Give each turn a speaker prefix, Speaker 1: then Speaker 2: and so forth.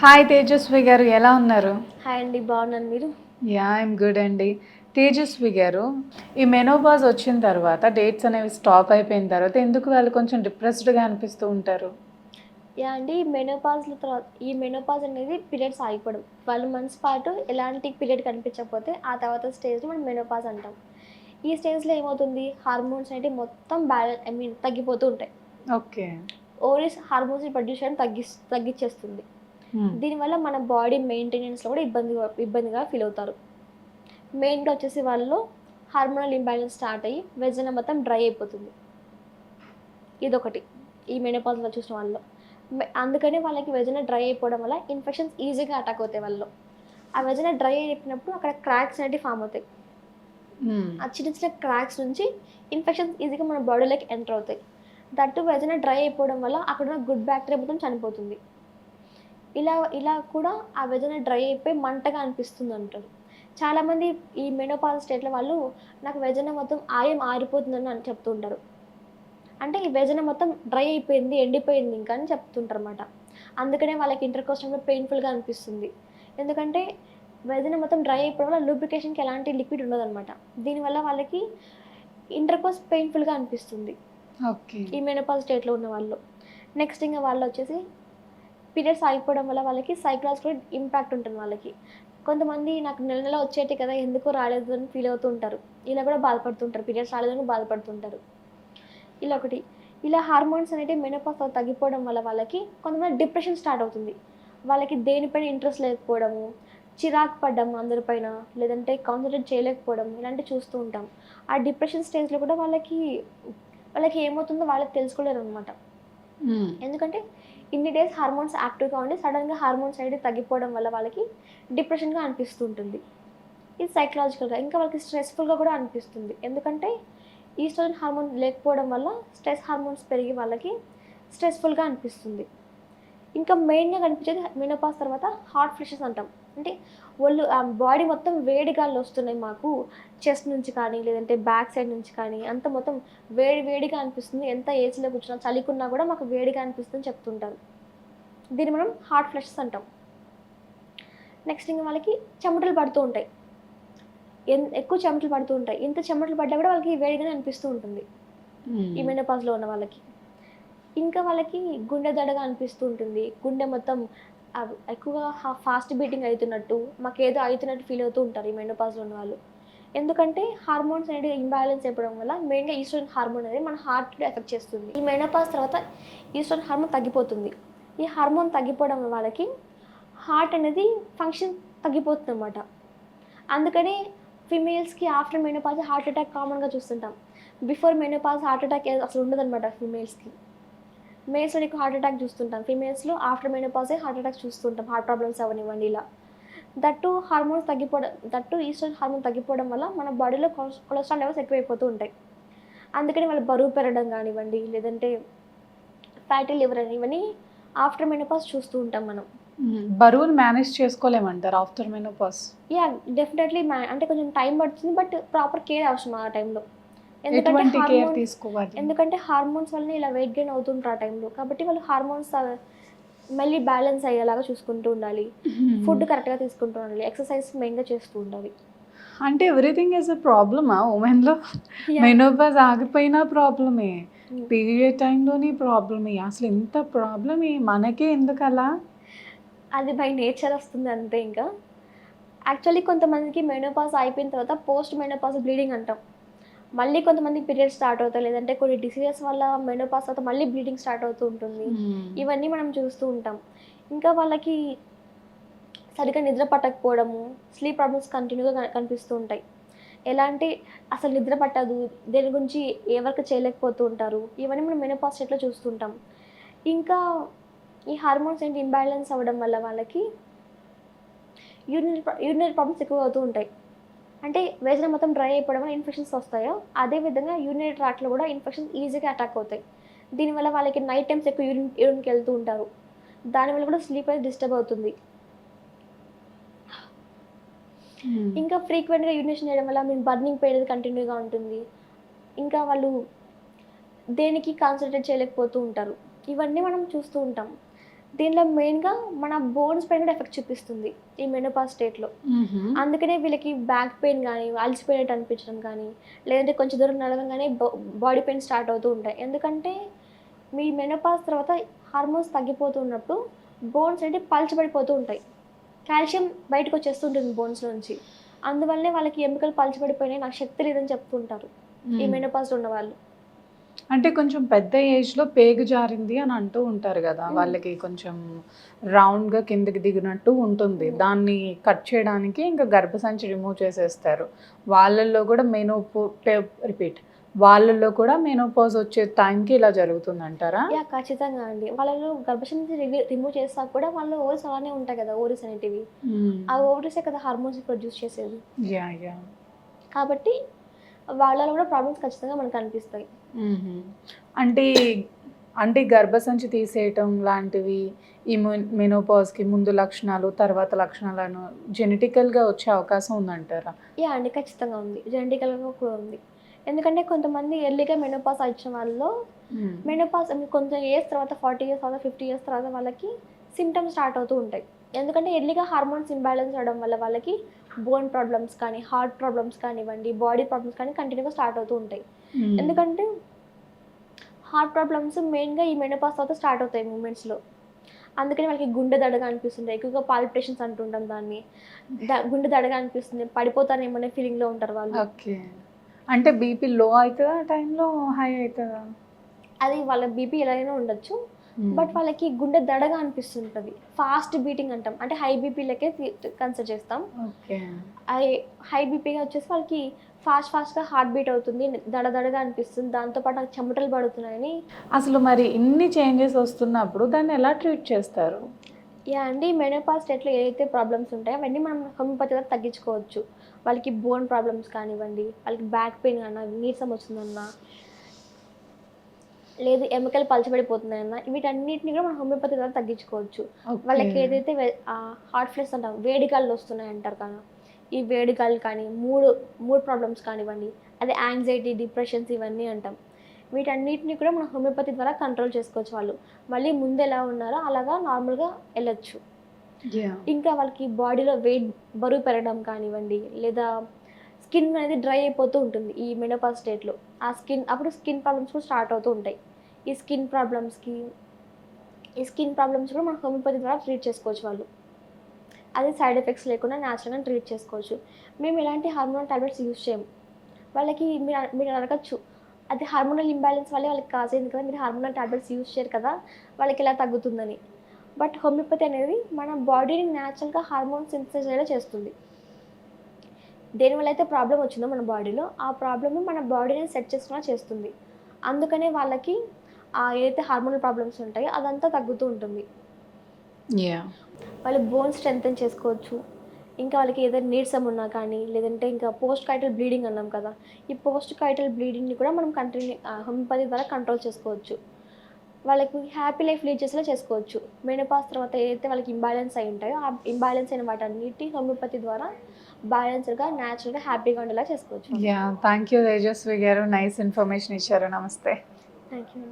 Speaker 1: Hi Tejaswi గారు ఎలా ఉన్నారు?
Speaker 2: హాయ్ అండి బాగున్నాను. మీరు?
Speaker 1: యా ఐమ్ గుడ్ అండి. తేజస్వి గారు ఈ మెనోపాజ్ వచ్చిన తర్వాత డేట్స్ అనేవి స్టాప్ అయిపోయిన తర్వాత ఎందుకు వాళ్ళు కొంచెం డిప్రెస్డ్గా అనిపిస్తూ ఉంటారు?
Speaker 2: యా అండి మెనోపాజ్ తర్వాత ఈ మెనోపాజ్ అనేది పీరియడ్స్ ఆగిపోవడం. ట్వెల్వ్ మంత్స్ పాటు ఎలాంటి పీరియడ్ కనిపించకపోతే ఆ తర్వాత స్టేజ్ని మనం మెనోపాజ్ అంటాం. ఈ స్టేజ్లో ఏమవుతుంది? హార్మోన్స్ అనేవి మొత్తం బ్యాలెన్స్ ఐ మీన్ తగ్గిపోతూ ఉంటాయి.
Speaker 1: ఓకే
Speaker 2: ఓవరీస్ హార్మోన్స్ ప్రొడ్యూస్ చేయడం తగ్గి తగ్గించేస్తుంది. దీనివల్ల మన బాడీ మెయింటెనెన్స్లో కూడా ఇబ్బందిగా ఇబ్బందిగా ఫీల్ అవుతారు. మెయిన్గా వచ్చేసి వాళ్ళు హార్మోనల్ ఇంబ్యాలెన్స్ స్టార్ట్ అయ్యి వెజన మొత్తం డ్రై అయిపోతుంది. ఇదొకటి. ఈ మెనోపాజ్లో చూసిన వాళ్ళు అందుకని వాళ్ళకి వెజన డ్రై అయిపోవడం వల్ల ఇన్ఫెక్షన్స్ ఈజీగా అటాక్ అవుతాయి వాళ్ళు ఆ వెజన డ్రై అయిపోయినప్పుడు అక్కడ క్రాక్స్ అనేవి ఫామ్ అవుతాయి. ఆ చిన్న చిన్న క్రాక్స్ నుంచి ఇన్ఫెక్షన్స్ ఈజీగా మన బాడీలోకి ఎంటర్ అవుతాయి. దట్టు వెజన డ్రై అయిపోవడం వల్ల అక్కడ ఉన్న గుడ్ బ్యాక్టీరియా మొత్తం చనిపోతుంది. ఇలా ఇలా కూడా ఆ వెజన డ్రై అయిపోయి మంటగా అనిపిస్తుంది అంటారు. చాలామంది ఈ మెనోపాజ్ స్టేట్లో వాళ్ళు నాకు వెజన మొత్తం ఆయం ఆరిపోతుందని అని చెప్తుంటారు. అంటే ఈ వెజన మొత్తం డ్రై అయిపోయింది ఎండిపోయింది ఇంకా అని చెప్తుంటారు అనమాట అందుకనే వాళ్ళకి ఇంటర్ కోస్టంలో పెయిన్ఫుల్గా అనిపిస్తుంది. ఎందుకంటే వెజన మొత్తం డ్రై అయిపోవడం వల్ల లూబ్రికేషన్కి ఎలాంటి లిక్విడ్ ఉండదన్నమాట. దీనివల్ల వాళ్ళకి ఇంటర్ కోస్ట్ పెయిన్ఫుల్గా అనిపిస్తుంది. ఈ మెనోపాజ్ స్టేట్లో ఉన్న వాళ్ళు. నెక్స్ట్ ఇంకా వాళ్ళు వచ్చేసి పీరియడ్స్ ఆగిపోవడం వల్ల వాళ్ళకి సైకలాజికల్ ఇంపాక్ట్ ఉంటుంది వాళ్ళకి. కొంతమంది నాకు నెల నెల వచ్చేటి కదా ఎందుకు రాలేదు అని ఫీల్ అవుతూ ఉంటారు. ఇలా కూడా బాధపడుతుంటారు. పీరియడ్స్ రాలేదని బాధపడుతుంటారు. ఇలా ఒకటి. ఇలా హార్మోన్స్ అనేవి మెనోపాస్ తగ్గిపోవడం వల్ల వాళ్ళకి కొంతమంది డిప్రెషన్ స్టార్ట్ అవుతుంది. వాళ్ళకి దేనిపైన ఇంట్రెస్ట్ లేకపోవడము చిరాకు పడ్డం అందరిపైన లేదంటే కాన్సన్ట్రేట్ చేయలేకపోవడం ఇలాంటివి చూస్తూ ఉంటాం. ఆ డిప్రెషన్ స్టేజ్లో కూడా వాళ్ళకి వాళ్ళకి ఏమవుతుందో వాళ్ళకి తెలుసుకోలేరు అనమాట Hmm. ఎందుకంటే ఇన్ని డేస్ హార్మోన్స్ యాక్టివ్గా ఉండి సడన్గా హార్మోన్స్ అనేది తగ్గిపోవడం వల్ల వాళ్ళకి డిప్రెషన్గా అనిపిస్తుంటుంది. ఇది సైకలాజికల్గా ఇంకా వాళ్ళకి స్ట్రెస్ఫుల్గా కూడా అనిపిస్తుంది. ఎందుకంటే ఈస్ట్రోజన్ హార్మోన్ లేకపోవడం వల్ల స్ట్రెస్ హార్మోన్స్ పెరిగి వాళ్ళకి స్ట్రెస్ఫుల్గా అనిపిస్తుంది. ఇంకా మెయిన్గా కనిపించేది మెనోపాస్ తర్వాత హార్ట్ ఫ్లెషెస్ అంటాం. అంటే ఒళ్ళు బాడీ మొత్తం వేడి గాలు వస్తున్నాయి మాకు. చెస్ట్ నుంచి కానీ లేదంటే బ్యాక్ సైడ్ నుంచి కానీ అంత మొత్తం వేడి వేడిగా అనిపిస్తుంది. ఎంత ఏసీలో కూర్చున్నా చలికున్నా కూడా మాకు వేడిగా అనిపిస్తుంది చెప్తుంటారు. దీన్ని మనం హార్ట్ ఫ్లెషెస్ అంటాం. నెక్స్ట్ ఇంకా వాళ్ళకి చెమటలు పడుతూ ఉంటాయి. ఎన్ ఎక్కువ చెమటలు పడుతూ ఉంటాయి. ఇంత చెమటలు పడ్డా కూడా వాళ్ళకి వేడిగానే అనిపిస్తూ ఉంటుంది. ఈ మెనోపాజ్లో ఉన్న వాళ్ళకి. ఇంకా వాళ్ళకి గుండె దడగా అనిపిస్తూ ఉంటుంది. గుండె మొత్తం ఎక్కువగా ఫాస్ట్ బీటింగ్ అవుతున్నట్టు మాకేదో అవుతున్నట్టు ఫీల్ అవుతూ ఉంటారు ఈ మెనోపాజ్లో ఉన్న వాళ్ళు. ఎందుకంటే హార్మోన్స్ అనేది ఇంబ్యాలెన్స్ అయిపోవడం వల్ల మెయిన్గా ఈస్ట్రోజన్ హార్మోన్ అనేది మన హార్ట్ ఎఫెక్ట్ చేస్తుంది. ఈ మెనోపాజ్ తర్వాత ఈస్ట్రోజన్ హార్మోన్ తగ్గిపోతుంది. ఈ హార్మోన్ తగ్గిపోవడం వాళ్ళకి హార్ట్ అనేది ఫంక్షన్ తగ్గిపోతుంది అనమాట అందుకని ఫిమేల్స్కి ఆఫ్టర్ మెనోపాజ్ హార్ట్ అటాక్ కామన్గా చూస్తుంటాం. బిఫోర్ మెనోపాజ్ హార్ట్ అటాక్ అసలు ఉండదన్నమాట ఫిమేల్స్కి మేల్స్లో నీకు హార్ట్ అటాక్ చూస్తుంటాం. ఫిమేల్స్లో ఆఫ్టర్ మెనోపాజే హార్ట్ అటాక్ చూస్తుంటాం. హార్ట్ ప్రాబ్లమ్స్ అవనివ్వండి ఇలా. దట్టు హార్మోన్స్ తగ్గిపోవడం దట్టు ఈస్ట్రోజన్ హార్మోన్ తగ్గిపోవడం వల్ల మన బాడీలో కొలెస్ట్రాల్ లెవెల్స్ ఎక్కువైపోతూ ఉంటాయి. అందుకని వాళ్ళు బరువు పెరగడం కానివ్వండి లేదంటే ఫ్యాటీ లివర్ అని ఇవన్నీ ఆఫ్టర్ మెనోపాజ్ చూస్తూ ఉంటాం మనం.
Speaker 1: బరువును మేనేజ్ చేసుకోలేమంటారు ఆఫ్టర్ మెనోపాస్
Speaker 2: యా డెఫినెట్లీ అంటే కొంచెం టైం పడుతుంది బట్ ప్రాపర్ కేర్ అవసరం ఆ టైంలో
Speaker 1: ఎటువంటి కేర్ తీసుకోవాలి
Speaker 2: ఎందుకంటే హార్మోన్స్ వల్ల ఇలా వెయిట్ గెయిన్ అవుతుంటారు ఆ టైంలో కాబట్టి వాళ్ళు హార్మోన్స్ మళ్ళీ బ్యాలెన్స్ అయ్యేలాగా చూసుకుంటూ ఉండాలి. ఫుడ్ కరెక్ట్గా తీసుకుంటూ ఉండాలి. ఎక్సర్సైజ్ మెయిన్గా చేస్తూ ఉండాలి.
Speaker 1: అంటే ఎవ్రీథింగ్ ఇస్ అ ప్రాబ్లమా ఉమెన్లో మెనోపాజ్ ఆగిపోయినా ప్రాబ్లమే
Speaker 2: Hmm.
Speaker 1: పీరియడ్ టైంలోని ప్రాబ్లమే అసలు ఇంత ప్రాబ్లమే మనకే ఎందుకు అలా?
Speaker 2: అది బై నేచర్ వస్తుంది అంతే ఇంకా. యాక్చువల్లీ కొంతమందికి మెనోపాస్ అయిపోయిన తర్వాత పోస్ట్ మెనోపాస్ బ్లీడింగ్ అంటాం. మళ్ళీ కొంతమంది పీరియడ్ స్టార్ట్ అవుతాయి లేదంటే కొన్ని డిసీజెస్ వల్ల మెనోపాస్ తర్వాత మళ్ళీ బ్లీడింగ్ స్టార్ట్ అవుతూ ఉంటుంది. ఇవన్నీ మనం చూస్తూ ఉంటాం. ఇంకా వాళ్ళకి సరిగ్గా నిద్ర పట్టకపోవడము స్లీప్ ప్రాబ్లమ్స్ కంటిన్యూగా కన- కనిపిస్తూ ఉంటాయి. ఎలాంటి అసలు నిద్ర పట్టదు దేని గురించి ఏ వర్క్ చేయలేకపోతూ ఉంటారు ఇవన్నీ మనం మెనోపాస్ స్టేట్లో చూస్తుంటాం ఇంకా ఈ హార్మోన్స్ ఏంటి ఇంబ్యాలెన్స్ అవ్వడం వల్ల వాళ్ళకి యూరినరీ యూరినరీ ప్రాబ్లమ్స్ ఎక్కువ అవుతూ ఉంటాయి. అంటే వేసిన మొత్తం డ్రై అయిపోవడం వల్ల ఇన్ఫెక్షన్స్ వస్తాయో అదేవిధంగా యూరినరీ ట్రాక్లో కూడా ఇన్ఫెక్షన్స్ ఈజీగా అటాక్ అవుతాయి. దీనివల్ల వాళ్ళకి నైట్ టైమ్స్ ఎక్కువ యూరిన్ యూరిన్కి వెళ్తూ ఉంటారు. దానివల్ల కూడా స్లీప్ అనేది డిస్టర్బ్ అవుతుంది. ఇంకా ఫ్రీక్వెంట్గా యూరినేషన్ చేయడం వల్ల మీకు బర్నింగ్ పెయిన్ అనేది కంటిన్యూగా ఉంటుంది. ఇంకా వాళ్ళు దేనికి కాన్సన్ట్రేట్ చేయలేకపోతూ ఉంటారు. ఇవన్నీ మనం చూస్తూ ఉంటాం. దీనిలో మెయిన్గా మన బోన్స్ పైన కూడా ఎఫెక్ట్ చూపిస్తుంది ఈ మెనోపాజ్ స్టేట్లో అందుకనే వీళ్ళకి బ్యాక్ పెయిన్ కానీ అలసిపోయినట్టు అనిపించడం కానీ లేదంటే కొంచెం దూరం నడవగానే బాడీ పెయిన్ స్టార్ట్ అవుతూ ఉంటాయి. ఎందుకంటే మీ మెనోపాజ్ తర్వాత హార్మోన్స్ తగ్గిపోతూ ఉన్నప్పుడు బోన్స్ అనేది పలచబడిపోతూ ఉంటాయి. కాల్షియం బయటకు వచ్చేస్తూ ఉంటుంది బోన్స్ నుంచి అందువల్లనే వాళ్ళకి ఎముకలు పలచబడిపోయినాయి నాకు శక్తి లేదని చెప్తుంటారు ఈ మెనోపాజ్ ఉన్న వాళ్ళు
Speaker 1: అంటే కొంచెం పెద్ద ఏజ్లో పేగు జారింది అని అంటూ ఉంటారు కదా.
Speaker 2: Mm.
Speaker 1: వాళ్ళకి కొంచెం రౌండ్గా కిందకి దిగినట్టు ఉంటుంది.
Speaker 2: Mm.
Speaker 1: దాన్ని కట్ చేయడానికి ఇంకా గర్భసంచి రిమూవ్ చేసేస్తారు. వాళ్ళల్లో కూడా మెనోపో రిపీట్ వాళ్ళల్లో కూడా మెనోపాజ్ వచ్చే టైంకి ఇలా జరుగుతుంది అంటారా
Speaker 2: యా ఖచ్చితంగా అండి. వాళ్ళలో గర్భశం నుంచి రిమూవ్ చేస్తా కూడా వాళ్ళ ఓవరీస్ అలానే ఉంటాయి కదా ఓవరీస్ అనేటివి. ఆ ఓవరీసే కదా హార్మోన్స్ ప్రొడ్యూస్ చేసేది.
Speaker 1: యా యా
Speaker 2: కాబట్టి వాళ్ళలో కూడా ప్రాబ్లమ్స్ ఖచ్చితంగా మనకు కనిపిస్తాయి
Speaker 1: అంటే అంటే గర్భసంచి తీసేయటం లాంటివి ఈ మెనోపాజ్కి ముందు లక్షణాలు తర్వాత లక్షణాలను జెనెటికల్గా వచ్చే అవకాశం ఉందంటారా?
Speaker 2: యా అండి ఖచ్చితంగా ఉంది. జెనటికల్గా కూడా ఉంది. ఎందుకంటే కొంతమంది ఎర్లీగా మెనోపాస్ వచ్చిన వాళ్ళలో మెనోపాస్ కొంచెం ఇయర్స్ తర్వాత ఫార్టీ ఇయర్స్ తర్వాత ఫిఫ్టీ ఇయర్స్ తర్వాత వాళ్ళకి సిమ్టమ్స్ స్టార్ట్ అవుతూ ఉంటాయి. ఎందుకంటే ఎర్లీగా హార్మోన్స్ ఇంబ్యాలెన్స్ అవడం వల్ల వాళ్ళకి బోన్ ప్రాబ్లమ్స్ కానీ హార్ట్ ప్రాబ్లమ్స్ కానివ్వండి బాడీ ప్రాబ్లమ్స్ కానీ కంటిన్యూగా స్టార్ట్ అవుతూ ఉంటాయి. ఎందుకంటే హార్ట్ ప్రాబ్లమ్స్ మెయిన్గా ఈ మెనోపాస్ తర్వాత స్టార్ట్ అవుతాయి మూమెంట్స్లో అందుకని వాళ్ళకి గుండె దడగా అనిపిస్తుంది ఎక్కువగా పాల్పిటేషన్స్ అంటుంటాం దాన్ని. గుండె దడగా అనిపిస్తుంది. పడిపోతానేమో అనే ఫీలింగ్లో ఉంటారు వాళ్ళు.
Speaker 1: ఓకే. అంటే బీపీ లో అవుతుందా టైంలో హై అవుతుందా?
Speaker 2: అది వాళ్ళ బీపీ ఎలాగైనా ఉండొచ్చు. బట్ వాళ్ళకి గుండె దడగా అనిపిస్తుంటుంది. ఫాస్ట్ బీటింగ్ అంటాం. అంటే హై బీపీలకే కన్సిడర్ చేస్తాం.
Speaker 1: ఓకే.
Speaker 2: హై హై బీపీగా వచ్చేసి వాళ్ళకి ఫాస్ట్ ఫాస్ట్గా హార్ట్ బీట్ అవుతుంది దడ దడగా అనిపిస్తుంది దాంతోపాటు నాకు చెమటలు పడుతున్నాయని.
Speaker 1: అసలు మరి ఇన్ని చేంజెస్ వస్తున్నప్పుడు దాన్ని ఎలా ట్రీట్ చేస్తారు?
Speaker 2: యా అండి మెనోపాస్ స్టేట్లో ఏదైతే ప్రాబ్లమ్స్ ఉంటాయో అవన్నీ మనం హోమియోపతి ద్వారా తగ్గించుకోవచ్చు. వాళ్ళకి బోన్ ప్రాబ్లమ్స్ కానివ్వండి వాళ్ళకి బ్యాక్ పెయిన్ అన్నా నీరసం వస్తుందన్నా లేదు ఎముకలు పలచబడిపోతున్నాయన్నా. వీటన్నిటిని కూడా మనం హోమియోపతి ద్వారా తగ్గించుకోవచ్చు. వాళ్ళకి ఏదైతే హార్ట్ ఫ్లెస్ అంటాం వేడిగాళ్ళు వస్తున్నాయి అంటారు కదా. ఈ వేడిగాళ్ళు కానీ మూడు మూడు ప్రాబ్లమ్స్ కానివ్వండి అదే యాంగ్జైటీ డిప్రెషన్స్ ఇవన్నీ అంటాం. వీటన్నిటిని కూడా మనం హోమియోపతి ద్వారా కంట్రోల్ చేసుకోవచ్చు వాళ్ళు. మళ్ళీ ముందు ఎలా ఉన్నారో అలాగా నార్మల్గా వెళ్ళొచ్చు. ఇంకా వాళ్ళకి బాడీలో వెయిట్ బరువు పెరగడం కానివ్వండి లేదా స్కిన్ అనేది డ్రై అయిపోతూ ఉంటుంది ఈ మెనోపాస్ స్టేట్లో ఆ స్కిన్ అప్పుడు స్కిన్ ప్రాబ్లమ్స్ కూడా స్టార్ట్ అవుతూ ఉంటాయి. ఈ స్కిన్ ప్రాబ్లమ్స్కి ఈ స్కిన్ ప్రాబ్లమ్స్ కూడా మనం హోమియోపతి ద్వారా ట్రీట్ చేసుకోవచ్చు వాళ్ళు. అది సైడ్ ఎఫెక్ట్స్ లేకుండా న్యాచురల్గా ట్రీట్ చేసుకోవచ్చు. మేము ఎలాంటి హార్మోనల్ టాబ్లెట్స్ యూజ్ చేయము. వాళ్ళకి మీరు మీరు అడగచ్చు. అది హార్మోనల్ ఇంబ్యాలెన్స్ వల్లే వాళ్ళకి కాసేది కదా మీరు హార్మోనల్ టాబ్లెట్స్ యూజ్ చేయరు కదా వాళ్ళకి ఎలా తగ్గుతుందని. బట్ హోమియోపతి అనేది మన బాడీని న్యాచురల్గా హార్మోన్ సింథసైజ్ అయ్యేలా చేస్తుంది. దేనివల్ల అయితే ప్రాబ్లం వచ్చిందో మన బాడీలో ఆ ప్రాబ్లమ్ మన బాడీని సెట్ చేసుకున్నా చేస్తుంది. అందుకనే వాళ్ళకి ఆ ఏదైతే హార్మోనల్ ప్రాబ్లమ్స్ ఉంటాయో అదంతా తగ్గుతూ ఉంటుంది. వాళ్ళు బోన్ స్ట్రెంగ్తన్ చేసుకోవచ్చు. ఇంకా వాళ్ళకి ఏదైనా నీరసం ఉన్నా కానీ లేదంటే ఇంకా పోస్ట్ కైటల్ బ్లీడింగ్ అన్నాం కదా ఈ పోస్ట్ కైటల్ బ్లీడింగ్ని కూడా మనం కంటిన్యూ హోమియోపతి ద్వారా కంట్రోల్ చేసుకోవచ్చు. వాళ్ళకి హ్యాపీ లైఫ్ లీడ్ చేసేలా చేసుకోవచ్చు. మెనోపాస్ తర్వాత ఏదైతే వాళ్ళకి ఇంబ్యాలెన్స్ అయి ఉంటాయో ఆ ఇంబ్యాలెన్స్ అయిన వాటన్నిటి హోమియోపతి ద్వారా బ్యాలెన్స్డ్గా న్యాచురల్గా హ్యాపీగా ఉండేలా చేసుకోవచ్చు.
Speaker 1: యా థ్యాంక్ యూ తేజస్వి గారు నైస్ ఇన్ఫర్మేషన్ ఇచ్చారు నమస్తే
Speaker 2: థ్యాంక్ యూ